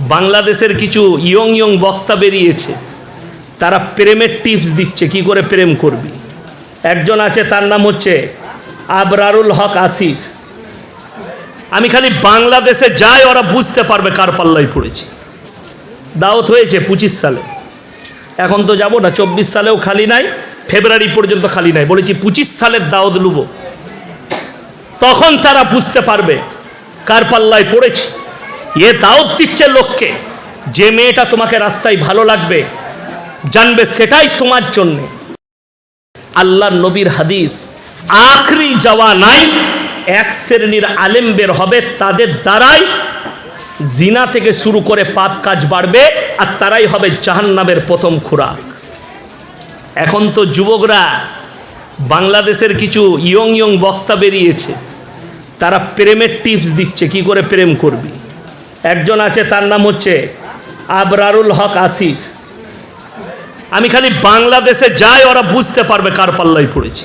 বাংলাদেশের কিছু young young বক্তা বেরিয়েছে। তারা প্রেমের টিপস দিচ্ছে, কি করে প্রেম করবি? একজন আছে, তার নাম হচ্ছে আবরারুল হক আসিফ। আমি খালি বাংলাদেশে যাই, ওরা বুঝতে পারবে কার পাল্লাই পড়েছি। দাওয়াত হয়েছে পঁচিশ সালে। এখন তো যাব না, চব্বিশ সালেও খালি নাই, ফেব্রুয়ারি পর্যন্ত খালি নাই। বলেছি, পঁচিশ সালের দাওয়াত লুব। তখন তারা বুঝতে পারবে কার পাল্লায় পড়েছে। এ দাওয়াত দিচ্ছে লোককে, যে মেয়েটা তোমাকে রাস্তায় ভালো লাগবে, জানবে সেটাই তোমার জন্যে। আল্লাহ নবীর হাদিস, আখরি যাওয়া নাই, এক শ্রেণির আলেম বের হবে, তাদের দ্বারাই জিনা থেকে শুরু করে পাপ কাজ বাড়বে, আর তারাই হবে জাহান্নামের প্রথম খোরাক। এখন তো যুবকরা বাংলাদেশের কিছু ইয়ং ইয়ং বক্তা বেরিয়েছে, তারা প্রেমের টিপস দিচ্ছে, কি করে প্রেম করবি? একজন আছে, তার নাম হচ্ছে আবরারুল হক আসিফ। আমি খালি বাংলাদেশে যাই, ওরা বুঝতে পারবে কার পাল্লাই পড়েছি।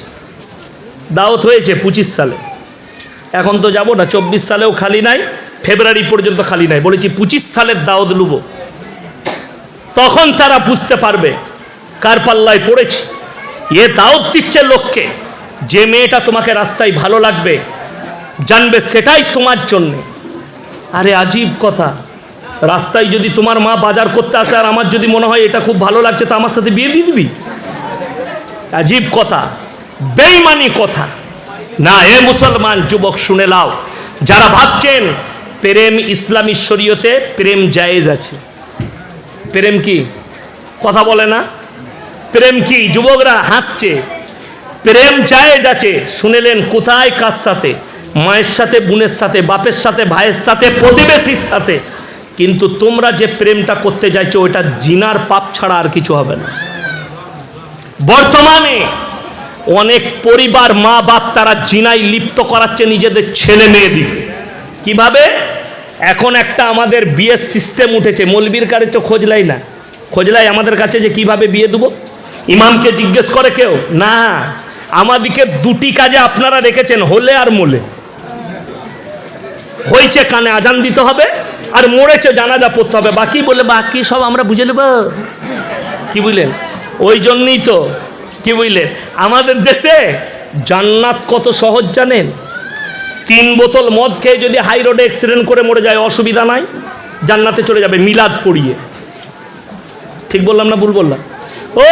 দাওয়াত হয়েছে পঁচিশ সালে। এখন তো যাব না, চব্বিশ সালেও খালি নাই, ফেব্রুয়ারি পর্যন্ত খালি নাই। বলেছি পঁচিশ সালের দাওয়াত লুব। তখন তারা বুঝতে পারবে কার পাল্লায় পড়েছে। এ দাওয়াত দিচ্ছে লোককে, যে মেয়েটা তোমাকে রাস্তায় ভালো লাগবে, জানবে সেটাই তোমার জন্যে। আরে আজীব কথা। রাস্তায় যদি তোমার মা বাজার করতে আসে আর আমার যদি মনে হয় এটা খুব ভালো লাগছে, তো আমার সাথে বিয়ে দিয়ে দিবি? আজীব কথা। বেইমানি কথা। না, এ মুসলমান যুবক, শুনে লাও যারা ভাবছেন প্রেম ইসলামী শরীয়তে, প্রেম জায়েজ আছে। প্রেম কি? কথা বলে না। প্রেম কি? যুবকরা হাসছে। প্রেম জায়েজ আছে। শুনেলেন কোথায় কার সাথে। মায়ের সাথে, বোনের সাথে, বাপের সাথে, ভাইয়ের সাথে, প্রতিবেশীর সাথে। কিন্তু তোমরা যে প্রেমটা করতে চাইছো ওটা জিনার পাপ ছাড়া আর কিছু হবে না। বর্তমানে অনেক পরিবার মা বাপ তারা জিনাই লিপ্ত করাচ্ছে নিজেদের ছেলে মেয়েদিকে কীভাবে? এখন একটা আমাদের বিয়ের সিস্টেম উঠেছে। মলবির কারে তো খোঁজলাই না। খোঁজলাই আমাদের কাছে যে কীভাবে বিয়ে দেবো? ইমামকে জিজ্ঞেস করে কেউ? না। আমাদিকে দুটি কাজে আপনারা রেখেছেন, হলে আর মোলে। হয়েছে, কানে আজান দিতে হবে, আর মরেছে, জানাজা পড়তে হবে। বাকি বলে, বাকি সব আমরা বুঝে নেব। কি বুঝলেন? ওই জন্যই তো, কি বুঝলেন? আমাদের দেশে জান্নাত কত সহজ জানেন? তিন বোতল মদ খেয়ে যদি হাই রোডে অ্যাক্সিডেন্ট করে মরে যায়, অসুবিধা নাই। জান্নাতে চলে যাবে, মিলাদ পড়িয়ে। ঠিক বললাম না ভুল বললাম? ও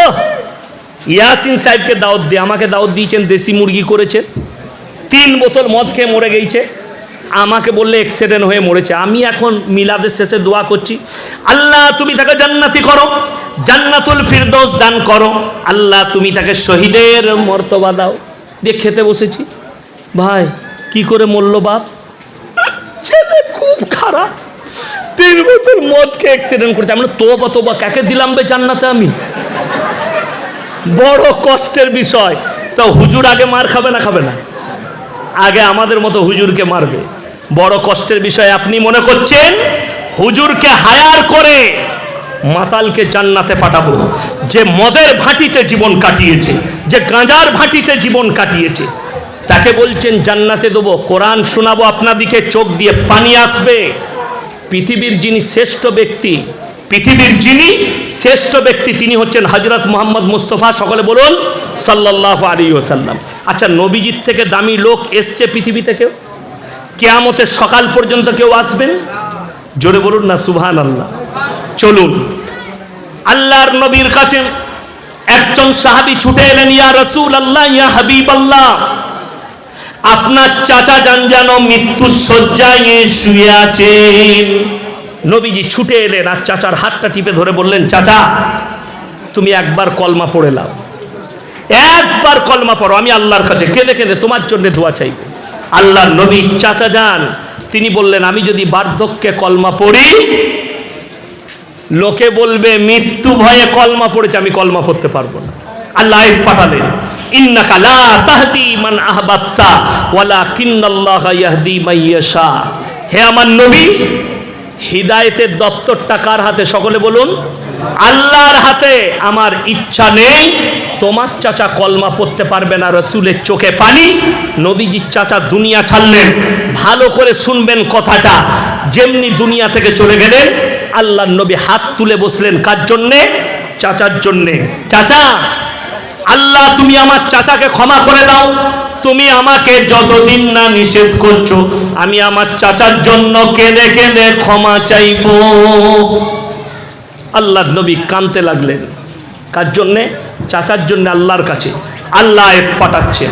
ইয়াসিন সাহেবকে দাওয়াত দিয়ে, আমাকে দাওয়াত দিয়েছেন, দেশি মুরগি করেছে। তিন বোতল মদ খেয়ে মরে গেছে। আমাকে বললে অ্যাক্সিডেন্ট হয়ে মরেছে। আমি এখন মিলাদের শেষে দোয়া করছি, আল্লাহ তুমি তাকে জান্নাতি করো, জান্নাতুল ফিরদৌস দান করো, আল্লাহ তুমি তাকে শহীদের মর্তবা দাও। দিয়ে খেতে বসেছি। ভাই, কি করে মরল বাপ? ছেলে খুব খারাপ। তিন বোতল মদ খেয়ে অ্যাক্সিডেন্ট করেছে। আমরা তো বা কাকে দিলাম বে জান্নাতে আমি? বড় কষ্টের বিষয়। তো হুজুর আগে মার খাবে না খাবে না। আগে আমাদের মতো হুজুরকে মারবে। বড় কষ্টের বিষয়, আপনি মনে করছেন? হুজুরকে হায়ার করে মাতালকে জান্নাতে পাঠাবো। যে মদের ভাটিতে জীবন কাটিয়েছে, যে গাঁজার ভাটিতে জীবন কাটিয়েছে, তাকে বলছেন, জান্নাতে দেবো, কোরআন শোনাবো, আপনাদিকে চোখ দিয়ে পানি আসবে। পৃথিবীর যিনি শ্রেষ্ঠ ব্যক্তি পৃথিবীর যিনি শ্রেষ্ঠ ব্যক্তি তিনি হচ্ছেন হজরত মোহাম্মদ মুস্তফা, সকলে বলুন সাল্লাহ আলী ওসাল্লাম আচ্ছা নবীজির থেকে দামি লোক এসছে পৃথিবীতে কেউ কেয়ামতের সকাল পর্যন্ত কেউ আসবেন? জোরে বলুন না সুবহান আল্লাহ চলুন। আল্লাহর নবীর কাছে একজন সাহাবি ছুটে এলেন, ইয়া রসুল আল্লাহ ইয়া হাবিব আল্লাহ আপনার চাচা যান যেন মৃত্যুর শয্যায় শুয়ে আছেন। নবীজি ছুটে এলেন আর চাচার হাতটা টিপে ধরে বললেন, চাচা, তুমি একবার কলমা পড়ে লাও একবার কলমা পড়ো, আমি আল্লাহর কাছে কেঁদে কেঁদে তোমার জন্য দোয়া চাইব। আল্লাহর নবী চাচা যান, তিনি বললেন, আমি যদি বার্ধক্যে কলমা পড়ি, লোকে বলবে, মৃত্যু ভয়ে কলমা পড়েছে, আমি কলমা পড়তে পারব না। আল্লাহ পাঠালেন হে আমার নবী হিদায়েতের দপ্তরটা কার হাতে? সকলে বলুন, আল্লাহর হাতে। আমার ইচ্ছা নেই, তোমার চাচা কলমা পড়তে পারবে না, রসুলের চোখে পানি। নবীজির চাচা দুনিয়া ছাড়লেন। ভালো করে শুনবেন কথাটা। যেমনি দুনিয়া থেকে চলে গেলেন আল্লাহ নবী হাত তুলে বসলেন কার জন্যে? চাচার জন্যে। চাচা, আল্লাহ তুমি আমার চাচাকে ক্ষমা করে দাও। তুমি আমাকে যতদিন না নিষেধ করছ, আমি আমার চাচার জন্য কেঁদে কেঁদে ক্ষমা চাইব। আল্লাহ নবী কানতে লাগলেন। কার জন্যে? চাচার জন্য, আল্লাহর কাছে। আল্লাহ আয়েত পাঠাচ্ছেন।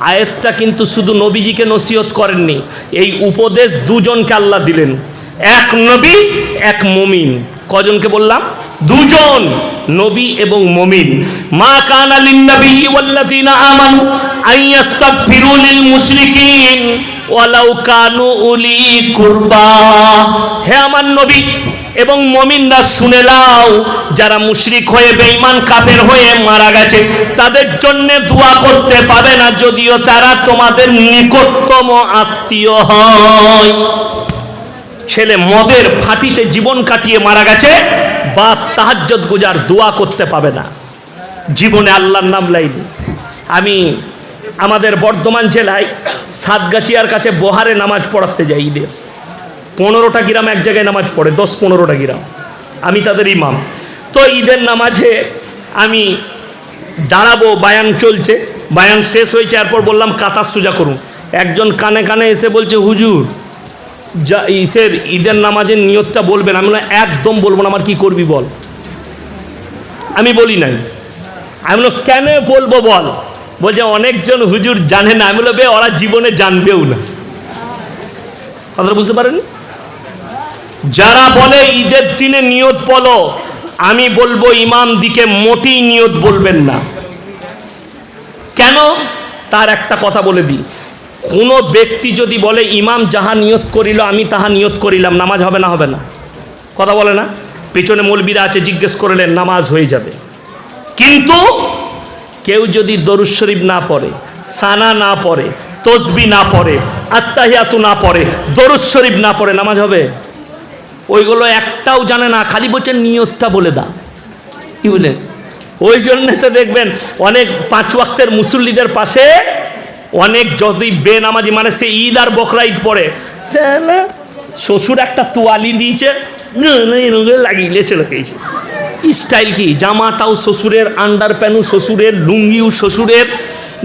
আয়াতটা কিন্তু শুধু নবীজিকে নসিহত করেননি, এই উপদেশ দুজনকে আল্লাহ দিলেন। এক নবী, এক মমিন। কজনকে বললাম? দুজন, নবী এবং মমিন। মা কানা লিন্নবী ওয়াল্লাযীনা আমানু আইয়াস্তাগফিরু লিল মুশরিকিন ওয়ালাউ কানু উলি কুরবা। হে আমার নবী এবং মমিনরা শুনে লাও যারা মুশরিক হয়ে বেঈমান, কাফের হয়ে মারা গেছে, তাদের জন্য দোয়া করতে পাবে না, যদিও তারা তোমাদের নিকটতম আত্মীয় হয়। ছেলে মদের ফাটিতে জীবন কাটিয়ে মারা গেছে বা তাহাজ্জত গুজার দোয়া করতে পাবে না। জীবনে আল্লাহর নাম লাইনি। আমি আমাদের বর্ধমান জেলায় সাতগাছিয়ার কাছে বহারে নামাজ পড়াতে যাই ঈদের। পনেরোটা গ্রাম এক জায়গায় নামাজ পড়ে, দশ পনেরোটা গ্রাম। আমি তাদের ইমাম। তো ঈদের নামাজে আমি দাঁড়াবো, বায়ান চলছে। বায়ান শেষ হয়েছে, এরপর বললাম, কাতার সোজা করুন। একজন কানে কানে এসে বলছে, হুজুর যা ইসের ঈদের নামাজের নিয়তটা বলবেন আমি বললাম, একদম বলব না আমার কি করবি বল? আমি বলি নাই। আমি বললাম, কেন বলব বল? বলছে অনেকজন হুজুর জানে না। আমি বলল বে ওরা জীবনে জানবেও না। কথাটা বুঝতে পারেন? যারা বলে ঈদের দিনে নিয়ত বলো আমি বলব ইমাম দিকে মোটেই নিয়ত বলবেন না। কেন? তার একটা কথা বলে দিই। কোনো ব্যক্তি যদি বলে, ইমাম যাহা নিয়ত করিল, আমি তাহা নিয়ত করিলাম, নামাজ হবে না হবে না। কথা বলে না? পেছনে মলবিরা আছে, জিজ্ঞেস করলেন, নামাজ হয়ে যাবে। কিন্তু কেউ যদি দরুদ শরীফ না পড়ে, সানা না পড়ে, তসবি না পড়ে আত্মাহিয়াতু না পড়ে, দরুদ শরীফ না পড়ে, নামাজ হবে? ওইগুলো একটাও জানে না, খালি বলছে, নিয়তটা বলে দা কি বলেন ওই জন্য তো দেখবেন, অনেক পাঁচ ওয়াক্তের মুসল্লিদের পাশে অনেক যদি বেনামাজি মানে সে ঈদ আর বকরা ঈদ না শ্বশুর একটা তোয়ালি দিয়েছে লাগিয়ে চলে গেছে। স্টাইল কি? জামাটাও শ্বশুরের আন্ডার প্যান্টও শ্বশুরের, লুঙ্গিও শ্বশুরের।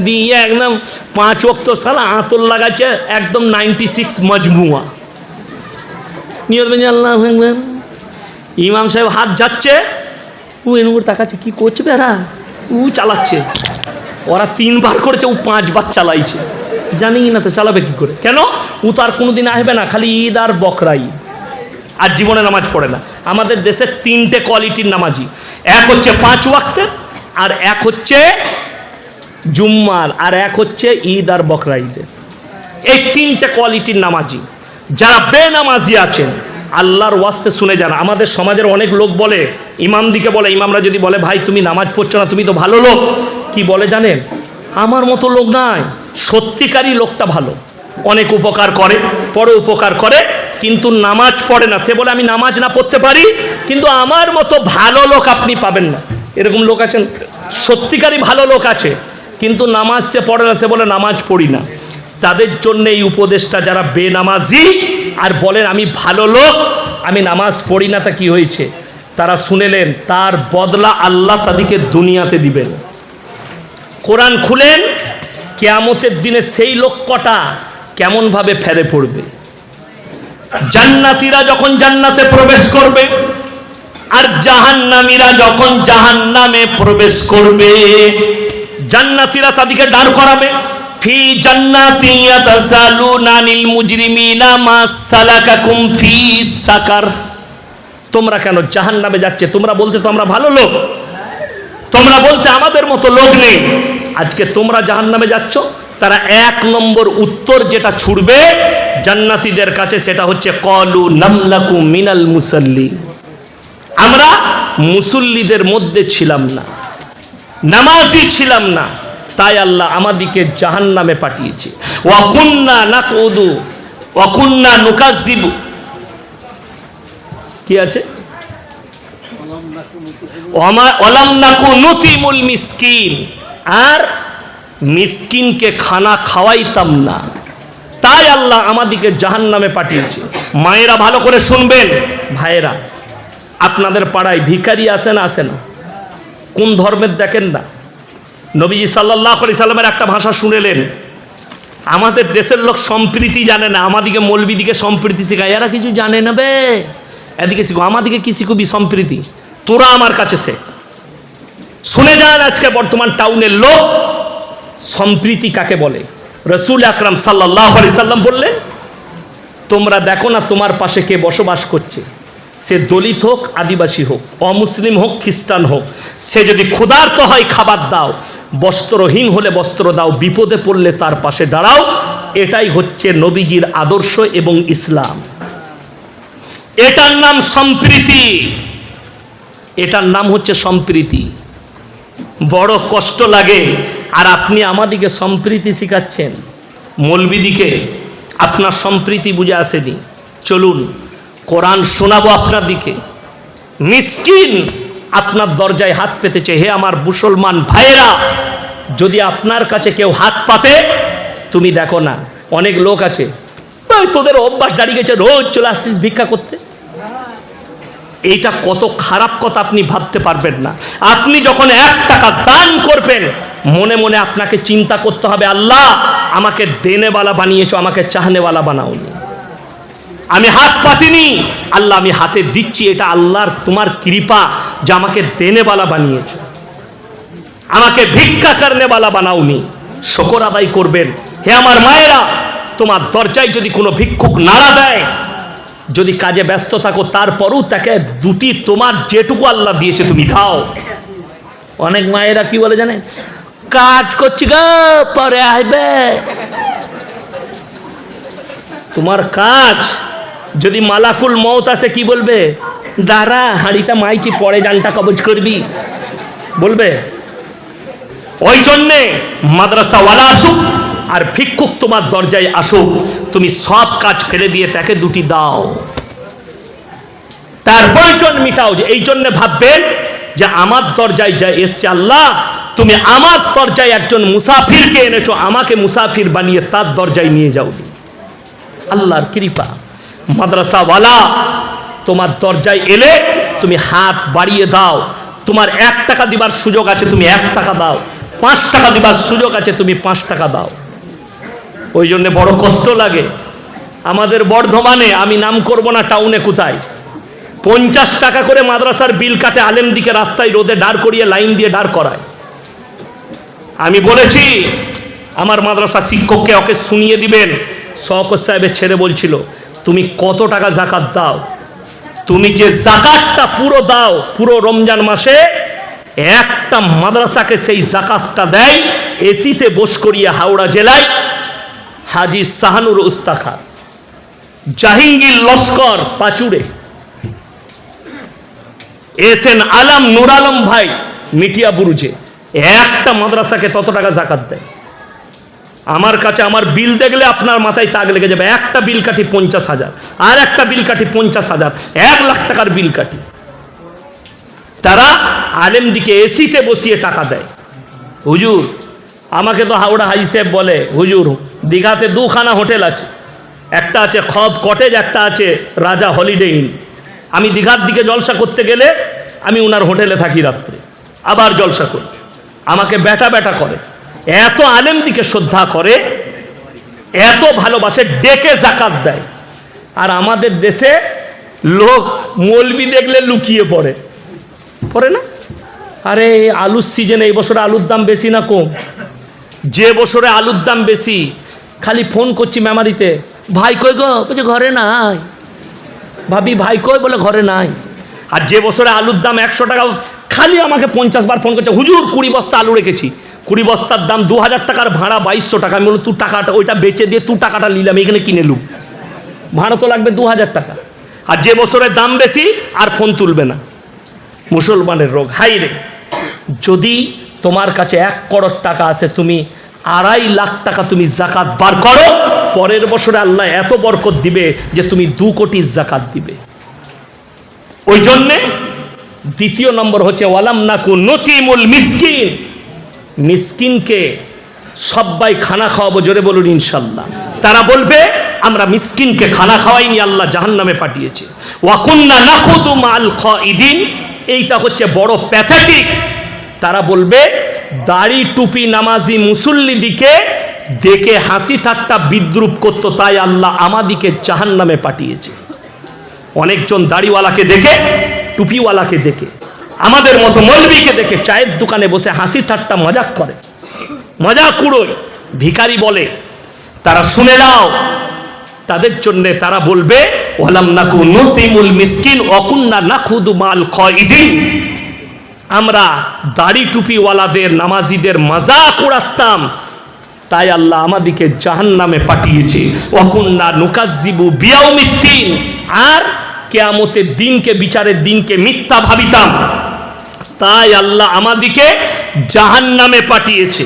দিয়ে একদম পাঁচ ওক্ত সালা আঁতর লাগাচ্ছে, একদম নাইনটি সিক্স মজমুয়া। নিয়ত আল্লাহ ইমাম সাহেব হাত যাচ্ছে ও এর তাকাচ্ছে, কি করছে বেড়া ও চালাচ্ছে। ওরা তিনবার করেছে, ও পাঁচবার চালাইছে। জানি না তো চালাবে কি করে। কেন? ও তো আর কোনোদিন আসবে না, খালি ঈদ আর বকরা ঈদ। আর জীবনে নামাজ পড়ে না। আমাদের দেশে তিনটে কোয়ালিটির নামাজি। এক হচ্ছে পাঁচ ওয়াক্তের আর এক হচ্ছে জুম্মার, আর এক হচ্ছে ঈদ আর বকরা ঈদের এই তিনটে কোয়ালিটির নামাজি। যারা বেনামাজি আছেন, আল্লাহর ওয়াস্তে শুনে যান। আমাদের সমাজের অনেক লোক বলে ইমাম দিকে বলে, ইমামরা যদি বলে, ভাই, তুমি নামাজ পড়ছো না, তুমি তো ভালো লোক। কি বলে জানেন? আমার মতো লোক নাই, সত্যিকারই লোকটা ভালো। অনেক উপকার করে বড় উপকার করে, কিন্তু নামাজ পড়ে না। সে বলে, আমি নামাজ না পড়তে পারি, কিন্তু আমার মতো ভালো লোক আপনি পাবেন না। এরকম লোক আছেন, সত্যিকারই ভালো লোক আছে, কিন্তু নামাজ সে পড়ে না, সে বলে, নামাজ পড়ি না। তাদের জন্য এই উপদেশটা, যারা বেনামাজি আর বলেন, আমি ভালো লোক, আমি নামাজ পড়ি না, তা কি হয়েছে? তারা শুনেলেন, তার বদলা আল্লাহ তাদেরকে দুনিয়াতে দিবেন। কোরআন খুলেন, কেয়ামতের দিনে সেই লোক কটা কেমনভাবে ফেরে পড়বে? জান্নাতিরা যখন জান্নাতে প্রবেশ করবে, আর জাহান্নামীরা যখন জাহান্নামে প্রবেশ করবে, জান্নাতীরা তাদেরকে দাঁড় করাবে। ফি জান্নাতি ইয়াতাসালুনা আনিল মুজরিমিনা মা সালাকাকুম ফি সাকার। তোমরা কেন জাহান্নামে যাচ্ছে? তোমরা বলতে তো আমরা ভালো লোক। তোমরা বলতে আমাদের মতো লোক নেই। আজকে তোমরা জাহান্নামে যাচ্ছ, তারা এক নম্বর উত্তর যেটা ছুড়বে জান্নাতীদের কাছে, সেটা হচ্ছে কলু নামলাকু মিনাল মুসল্লি। আমরা মুসল্লিদের মধ্যে ছিলাম না। নামাজি ছিলাম না। তাই আল্লাহ আমাদিকে জাহান নামে পাঠিয়েছে ওয়াকুন্না নাকুদু ওয়াকুন্না নুকাজিবু কি আছে? মিসকিন। আর মিসকিনকে খানা খাওয়াইতাম না। তাই আল্লাহ আমাদিকে জাহান নামে পাঠিয়েছে। মায়েরা ভালো করে শুনবেন। ভাইয়েরা, আপনাদের পাড়ায় ভিখারি আসে না আসে না? কোন ধর্মের দেখেন না? নবীজি সাল্লাহ আলি সাল্লামের একটা ভাষা শুনেলেন। আমাদের দেশের লোক সম্প্রীতি জানে না, আমাদিকে মৌলবিদিকে সম্প্রীতি শেখায়। এরা কিছু জানে না বে। এদিকে শিখো আমাদিকে কি শিখবি সম্প্রীতি? তোরা আমার কাছে সে শুনে যান আজকে বর্তমান টাউনের লোক, সম্প্রীতি কাকে বলে? রসুল আকরাম সাল্লাহ আলি সাল্লাম বললেন, তোমরা দেখো না তোমার পাশে কে বসবাস করছে? সে দলিত হোক, আদিবাসী হোক, অমুসলিম হোক, খ্রিস্টান হোক, সে যদি ক্ষুধার্ত হয়, খাবার দাও, বস্ত্রহীন হলে বস্ত্র দাও, বিপদে পড়লে তার পাশে দাঁড়াও। এটাই হচ্ছে নবীজির আদর্শ এবং ইসলাম। এটার নাম সম্প্রীতি। এটার নাম হচ্ছে সম্প্রীতি। বড় কষ্ট লাগে, আর আপনি আমাদিকে সম্প্রীতি শিখাচ্ছেন। মৌলবিদিকে আপনার সম্প্রীতি বুঝে আসেনি। চলুন, কোরআন শোনাবো আপনার দিকে। মিসকিন আপনার দরজায় হাত পেতেছে, হে আমার মুসলমান ভাইয়েরা, যদি আপনার কাছে কেউ হাত পাতে, তুমি দেখো না। অনেক লোক আছে ওই তোদের অভ্যাস দাঁড়িয়ে গেছে রোজ চলে আসছিস ভিক্ষা করতে? এইটা কত খারাপ কথা আপনি ভাবতে পারবেন না। আপনি যখন এক টাকা দান করবেন, মনে মনে আপনাকে চিন্তা করতে হবে, আল্লাহ, আমাকে দেনেওয়ালা বানিয়েছো, আমাকে চাহনেওয়ালা বানাওনি। আমি হাত পাতিনি, আল্লাহ, আমি হাতে দিচ্ছি, এটা আল্লাহর তোমার কৃপা যে আমাকে দেনেওয়ালা বানিয়েছো। আমাকে ভিক্ষা করনেওয়ালা বানাওনি। শকর আদায় করবেন। হে আমার মায়েরা তোমার দরজায় যদি কোনো ভিক্ষুক নাড়া দেয়, যদি কাজে ব্যস্ত থাকো, তারপরও তাকে দুটি তোমার যেটুকু আল্লাহ দিয়েছে তুমি দাও। অনেক মায়েরা কি বলে জানে? কাজ করছি গো, পরে আসবে। তোমার কাজ, যদি মালাকুল মত আছে কি বলবে? দাঁড়া, হাঁড়িটা মাইছি, পরে জানটা কবজ করবি। বলবে, ওই জন্যে মাদ্রাসা মাদ্রাসাওয়ালা আসুক আর ভিক্ষুক তোমার দরজায় আসুক, তুমি সব কাজ ফেলে দিয়ে তাকে দুটি দাও। তার প্রয়োজন মিটাও যে, এই জন্য ভাববেন যে আমার দরজায় যা এসছে আল্লাহ, তুমি আমার দরজায় একজন মুসাফিরকে এনেছো, আমাকে মুসাফির বানিয়ে তার দরজায় নিয়ে যাও। আল্লাহর কৃপা। মাদ্রাসাওয়ালা, তোমার দরজায় এলে তুমি হাত বাড়িয়ে দাও। তোমার এক টাকা দিবার সুযোগ আছে, তুমি এক টাকা দাও। পাঁচ টাকা দিবার সুযোগ আছে, তুমি পাঁচ টাকা দাও। ওই জন্যে বড় কষ্ট লাগে। আমাদের বর্ধমানে আমি নাম করব না টাউনে কোথায়। পঞ্চাশ টাকা করে মাদ্রাসার বিল কাটে আলেম দিকে রাস্তায় রোদে দাঁড় করিয়ে লাইন দিয়ে দাঁড় করায়। আমি বলেছি, আমার মাদ্রাসা শিক্ষককে ওকে শুনিয়ে দিবেন। শওকত সাহেবের ছেড়ে বলছিল, তুমি কত টাকা জাকাত দাও? তুমি যে জাকাতটা পুরো দাও, পুরো রমজান মাসে, একটা মাদ্রাসাকে সেই জাকাতটা দেয়, এসিতে বস করিয়ে হাওড়া জেলায় হাজি সাহানুর উস্তাখা, জাহিঙ্গীর লস্কর পাচুড়ে এস এন আলম নুর আলম ভাই মিটিয়া বুরুজে, একটা মাদ্রাসাকে তত টাকা জাকাত দেয়। আমার কাছে আমার বিল দেখলে আপনার মাথায় তাক লেগে যাবে, একটা বিল কাটি পঞ্চাশ হাজার, আর একটা বিল কাটি পঞ্চাশ হাজার, এক লাখ টাকার বিল কাটি তারা আলেম দিকে এসিতে বসিয়ে টাকা দেয়। হুজুর, আমাকে তো হাওড়া হাই সাহেব বলে, হুজুর দীঘাতে দুখানা হোটেল আছে। একটা আছে খব কটেজ, একটা আছে রাজা হলিডে ইন। আমি দীঘার দিকে জলসা করতে গেলে আমি ওনার হোটেলে থাকি রাত্রে। আবার জলসা করি। আমাকে ব্যাটা ব্যাটা করে। এত আলেম দিকে শ্রদ্ধা করে, এত ভালোবাসে, ডেকে জাকাত দেয়। আর আমাদের দেশে লোক মলবি দেখলে লুকিয়ে পড়ে। পড়ে না? আরে, আলুর সিজনে এই বছরে আলুর দাম বেশি না কম? যে বছরে আলুর দাম বেশি খালি ফোন করছি মেমারিতে, ভাই কই গো? বলছে, ঘরে নাই। ভাবি, ভাই কই? বলে, ঘরে নাই। আর যে বছরে আলুর দাম একশো টাকা, খালি আমাকে পঞ্চাশ বার ফোন করছে, হুজুর, কুড়ি বস্তা আলু রেখেছি। কুড়ি বস্তার দাম দু হাজার টাকার ভাড়া বাইশশো টাকা। আমি বললাম, তুই টাকাটা, ওইটা বেচে দিয়ে তুই টাকাটা নিলাম এখানে কিনে লুক ভাড়া তো লাগবে দু হাজার টাকা। আর যে বছরের দাম বেশি, আর ফোন তুলবে না। মুসলমানের রোগ হাই রে। যদি তোমার কাছে এক করোড় টাকা আছে, তুমি আড়াই লাখ টাকা তুমি জাকাত বার করো, পরের বছরে আল্লাহ এত বরকত দিবে যে তুমি দু কোটি জাকাত দিবে। ওই জন্যে দ্বিতীয় নম্বর হচ্ছে, ওয়ালাম নাকু নতিমুল মিসকিন। মিসকিনকে সবাই খানা খাওয়াবো, জোরে বলুন ইনশাল্লাহ। তারা বলবে, আমরা মিসকিনকে খানা খাওয়াইনি, আল্লাহ জাহান্নামে পাঠিয়েছে। ওয়াকুন্না নাখুদু মাল খাইদিন এইটা হচ্ছে বড় প্যাথেটিক তারা বলবে দাড়ি টুপি নামাজি মুসল্লিদিকে দেখে হাসি ঠাট্টা বিদ্রুপ করতো, তাই আল্লাহ আমাদিকে জাহান্নামে পাঠিয়েছে। অনেকজন দাড়িওয়ালাকে দেখে, টুপিওয়ালাকে দেখে, আমাদের মতো মলবিকে দেখে চায়ের দোকানে বসে হাসি ঠাট্টা মজাক করে। মজা কুড়োয় ভিখারি বলে, তারা শুনে নাও, তাদের জন্য তারা বলবে, ওয়ালাম নাকু নুতিমুল মিসকিন অকুন্না নাখুদু মাল খয়দিন আমরা দাড়ি টুপিওয়ালাদের, নামাজিদের মজাক উড়াতাম। তাই আল্লাহ আমাদিকে জাহান নামে পাঠিয়েছে। অকুন্না নুকাজিবু বিয়াও মিথিন আর কেয়ামতের দিনকে, বিচারের দিনকে মিথ্যা ভাবিতাম। তাই আল্লাহ আমাদিকে জাহান নামে পাঠিয়েছে।